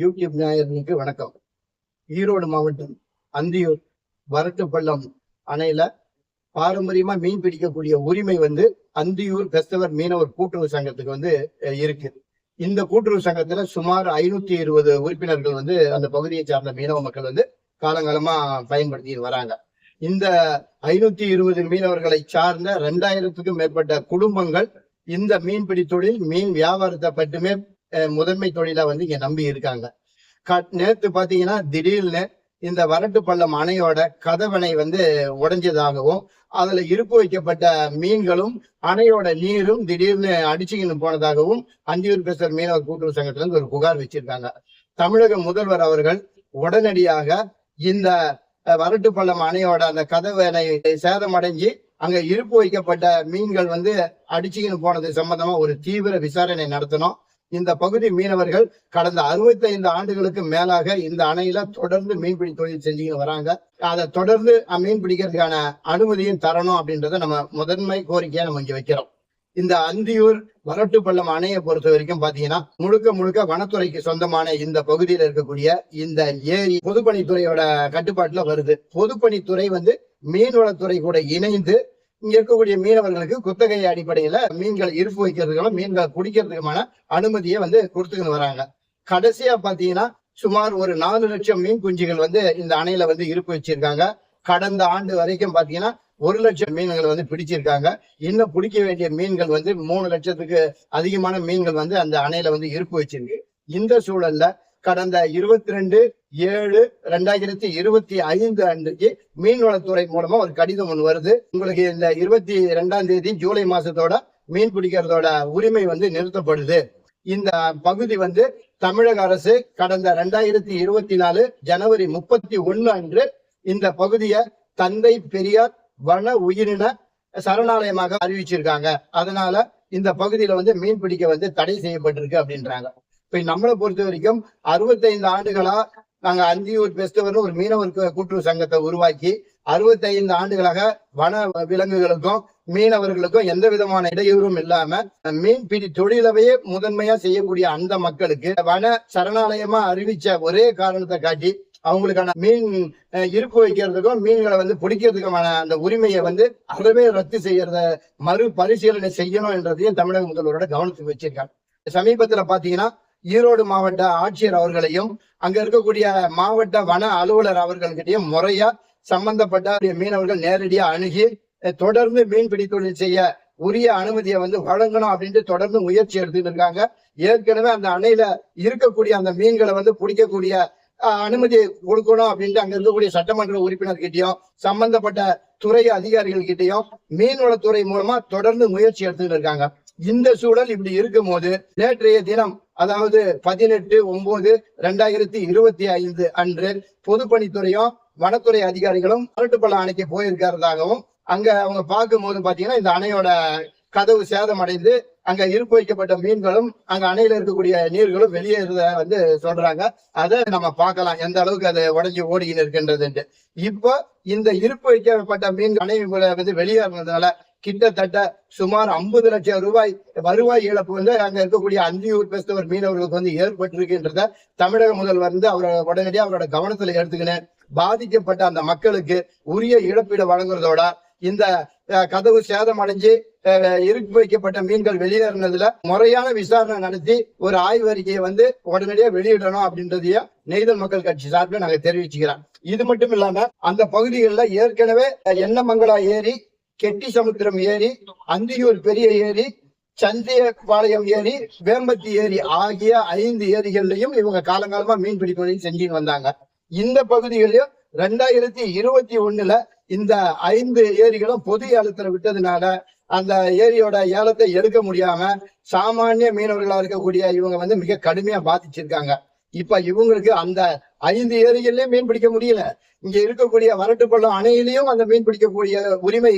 YouTube நேயர்களுக்கு வணக்கம். ஈரோடு மாவட்டம் அந்தியூர் வரட்டுப்பள்ளம் அணையில பாரம்பரியமா மீன் பிடிக்கக்கூடிய உரிமை வந்து அந்தியூர் பெஸ்தவர் மீனவர் கூட்டுறவு சங்கத்துக்கு வந்து இருக்கு. இந்த கூட்டுறவு சங்கத்துல சுமார் ஐநூத்தி இருபது உறுப்பினர்கள் வந்து அந்த பகுதியை சார்ந்த மீனவ மக்கள் வந்து காலங்காலமா பயன்படுத்திட்டு வராங்க. இந்த ஐநூத்தி இருபது மீனவர்களை சார்ந்த ரெண்டாயிரத்துக்கும் மேற்பட்ட குடும்பங்கள் இந்த மீன்பிடி தொழில் மீன் வியாபாரத்தை மட்டுமே முதன்மை தொழிலா வந்து இங்க நம்பி இருக்காங்க. கா- நேத்து பாத்தீங்கன்னா திடீர்னு இந்த வரட்டு பள்ளம் அணையோட கதவணை வந்து உடைஞ்சதாகவும் அதுல இருப்பு வைக்கப்பட்ட மீன்களும் அணையோட நீரும் திடீர்னு அடிச்சுக்கின்னு போனதாகவும் அந்தியூர் பேசர் மீனவர் கூட்டுறவு சங்கத்துல இருந்து ஒரு புகார் வச்சிருக்காங்க. தமிழக முதல்வர் அவர்கள் உடனடியாக இந்த வரட்டு பள்ளம் அணையோட அந்த கதவணை சேதமடைஞ்சு அங்க இருப்பு வைக்கப்பட்ட மீன்கள் வந்து அடிச்சுக்கின்னு போனது சம்பந்தமா ஒரு தீவிர விசாரணை நடத்தணும். இந்த பகுதி மீனவர்கள் கடந்த 65 ஆண்டுகளுக்கு மேலாக இந்த அணையில தொடர்ந்து மீன்பிடி தொழில் செஞ்சுக்கிட்டு வராங்க. அதை தொடர்ந்து மீன் பிடிக்கிறதுக்கான அனுமதியும் தரணும் அப்படின்றத நம்ம முதன்மை கோரிக்கையா நம்ம இங்க வைக்கிறோம். இந்த அந்தியூர் வரட்டுப்பள்ளம் அணையை பொறுத்த வரைக்கும் பாத்தீங்கன்னா முழுக்க முழுக்க வனத்துறைக்கு சொந்தமான இந்த பகுதியில இருக்கக்கூடிய இந்த ஏரி பொதுப்பணித்துறையோட கட்டுப்பாட்டுல வருது. பொதுப்பணித்துறை வந்து மீன்வளத்துறை கூட இணைந்து இங்க இருக்கக்கூடிய மீனவர்களுக்கு குத்தகை அடிப்படையில மீன்கள் இருப்பு வைக்கிறதுக்கான மீன்கள் குடிக்கிறதுக்குமான அனுமதியை வந்து கொடுத்துக்கிட்டு வராங்க. கடைசியா பாத்தீங்கன்னா சுமார் ஒரு நாலு லட்சம் மீன் குஞ்சுகள் வந்து இந்த அணையில வந்து இருப்பு வச்சிருக்காங்க. கடந்த ஆண்டு வரைக்கும் பாத்தீங்கன்னா ஒரு லட்சம் மீன்கள் வந்து பிடிச்சிருக்காங்க. இன்னும் பிடிக்க வேண்டிய மீன்கள் வந்து மூணு லட்சத்துக்கு அதிகமான மீன்கள் வந்து அந்த அணையில வந்து இருப்பு வச்சிருக்கு. இந்த சூழல்ல கடந்த இருபத்தி ரெண்டு ஏழு ரெண்டாயிரத்தி இருபத்தி ஐந்து அன்றைக்கு மீன்வளத்துறை மூலமா ஒரு கடிதம் ஒன்று வருது. உங்களுக்கு இந்த இருபத்தி ரெண்டாம் தேதி ஜூலை மாசத்தோட மீன் பிடிக்கிறதோட உரிமை வந்து நிறுத்தப்படுது. இந்த பகுதி வந்து தமிழக அரசு கடந்த ரெண்டாயிரத்தி இருபத்தி நாலு ஜனவரி முப்பத்தி ஒண்ணு அன்று இந்த பகுதியை தந்தை பெரியார் வன உயிரின சரணாலயமாக அறிவிச்சிருக்காங்க. அதனால இந்த பகுதியில வந்து மீன் பிடிக்க வந்து தடை செய்யப்பட்டிருக்கு அப்படின்றாங்க. இப்ப நம்மளை பொறுத்த வரைக்கும் அறுபத்தைந்து ஆண்டுகளா நாங்க அந்தியூர் பெஸ்டவர் ஒரு மீனவர் கூட்டுறவு சங்கத்தை உருவாக்கி அறுபத்தைந்து ஆண்டுகளாக வன விலங்குகளுக்கும் மீனவர்களுக்கும் எந்த விதமான இடையூறும் இல்லாம மீன்பிடி தொழிலவே முதன்மையா செய்யக்கூடிய அந்த மக்களுக்கு வன சரணாலயமா அறிவிச்ச ஒரே காரணத்தை காட்டி அவங்களுக்கான மீன் இருப்பு வைக்கிறதுக்கும் மீன்களை வந்து பிடிக்கிறதுக்குமான அந்த உரிமையை வந்து அறவே ரத்து செய்யறத மறு பரிசீலனை செய்யணும் என்றதையும் தமிழக முதல்வரோட கவனத்துக்கு வச்சிருக்காங்க. சமீபத்துல பாத்தீங்கன்னா ஈரோடு மாவட்ட ஆட்சியர் அவர்களையும் அங்க இருக்கக்கூடிய மாவட்ட வன அலுவலர் அவர்கள்கிட்டயும் முறையா சம்பந்தப்பட்ட மீனவர்கள் நேரடியா அணுகி தொடர்ந்து மீன்பிடி தொழில் செய்ய உரிய அனுமதியை வந்து வழங்கணும் அப்படின்ட்டு தொடர்ந்து முயற்சி எடுத்துட்டு இருக்காங்க. ஏற்கனவே அந்த அணையில இருக்கக்கூடிய அந்த மீன்களை வந்து பிடிக்கக்கூடிய அஹ், அனுமதி கொடுக்கணும் அப்படின்ட்டு அங்க இருக்கக்கூடிய சட்டமன்ற உறுப்பினர்கிட்டயும் சம்பந்தப்பட்ட துறை அதிகாரிகள் கிட்டையும் மீன்வளத்துறை மூலமா தொடர்ந்து முயற்சி எடுத்துட்டு இருக்காங்க. இந்த சூழல் இப்படி இருக்கும் போது நேற்றைய தினம் அதாவது பதினெட்டு ஒன்பது ரெண்டாயிரத்தி இருபத்தி ஐந்து அன்று பொதுப்பணித்துறையும் வனத்துறை அதிகாரிகளும் அரட்டுப்பள்ளம் அணைக்கு போயிருக்கிறதாகவும் அங்க அவங்க பார்க்கும் போது பாத்தீங்கன்னா இந்த அணையோட கதவு சேதமடைந்து அங்க இருப்பு வைக்கப்பட்ட மீன்களும் அங்க அணையில இருக்கக்கூடிய நீர்களும் வெளியேறத வந்து சொல்றாங்க. அதை நம்ம பார்க்கலாம் எந்த அளவுக்கு அது உடஞ்சி ஓடிக்கின்னு இருக்கின்றதுன்ட்டு. இப்போ இந்த இருப்பு வைக்கப்பட்ட மீன் அணை வந்து வெளியேறதுனால கிட்டத்தட்ட சுமார் ஐம்பது லட்சம் ரூபாய் வருவாய் இழப்பு வந்து அங்க இருக்கக்கூடிய அந்தியூர் கிறிஸ்தவர் மீனவர்களுக்கு வந்து ஏற்பட்டிருக்கின்றத தமிழக முதல்வர் வந்து அவரோட உடனடியாக அவரோட கவனத்துல எடுத்துக்கினேன் பாதிக்கப்பட்ட அந்த மக்களுக்கு உரிய இழப்பீடு வழங்குறதோட இந்த கதவு சேதம் அடைஞ்சு இருப்பு வைக்கப்பட்ட மீன்கள் வெளியேறினதுல முறையான விசாரணை நடத்தி ஒரு ஆய்வு அறிக்கையை வந்து உடனடியா வெளியிடணும் அப்படின்றதையும் நெய்தல் மக்கள் கட்சி சார்பில் நாங்க தெரிவிச்சுக்கிறோம். இது மட்டும் இல்லாம அந்த பகுதிகளில் ஏற்கனவே அஹ், எண்ணமங்கலா ஏரி கெட்டி சமுத்திரம் ஏரி அந்தியூர் பெரிய ஏரி சந்தியபாளையம் ஏரி வேம்பத்தி ஏரி ஆகிய ஐந்து ஏரிகள்லையும் இவங்க காலங்காலமா மீன் பிடிப்பதையும் செஞ்சுட்டு வந்தாங்க. இந்த பகுதிகளிலும் ரெண்டாயிரத்தி இருபத்தி ஒண்ணுல இந்த ஐந்து ஏரிகளும் பொது ஏலத்துல விட்டதுனால அந்த ஏரியோட ஏலத்தை எடுக்க முடியாம சாமானிய மீனவர்களா இருக்கக்கூடிய இவங்க வந்து மிக கடுமையா பாதிச்சிருக்காங்க. இப்ப இவங்களுக்கு அந்த ஐந்து ஏரிகள்லயும் மீன் பிடிக்க முடியல. இங்க இருக்கக்கூடிய வரட்டுப்பள்ளம் அணையிலையும் அந்த மீன் பிடிக்கக்கூடிய உரிமை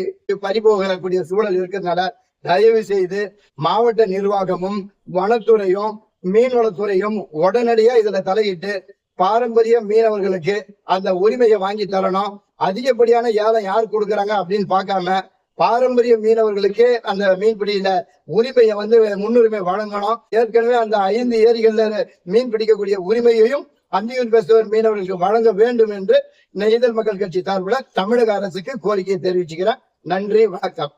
பறிபோகக்கூடிய சூழல் இருக்கிறதுனால தயவு செய்து மாவட்ட நிர்வாகமும் வனத்துறையும் மீன்வளத்துறையும் உடனடியா இதுல தலையிட்டு பாரம்பரிய மீனவர்களுக்கு அந்த உரிமையை வாங்கி தரணும். அதிகப்படியான ஏலம் யார் கொடுக்குறாங்க அப்படின்னு பார்க்காம பாரம்பரிய மீனவர்களுக்கே அந்த மீன்பிடியில உரிமையை வந்து முன்னுரிமை வழங்கணும். ஏற்கனவே அந்த ஐந்து ஏரிகள்ல மீன் பிடிக்கக்கூடிய உரிமையையும் அந்தியூர் பேசுவர் மீனவர்களுக்கு வழங்க வேண்டும் என்று நெய்தல் மக்கள் கட்சி சார்பில் தமிழக அரசுக்கு கோரிக்கையை தெரிவிச்சுக்கிறேன். நன்றி வணக்கம்.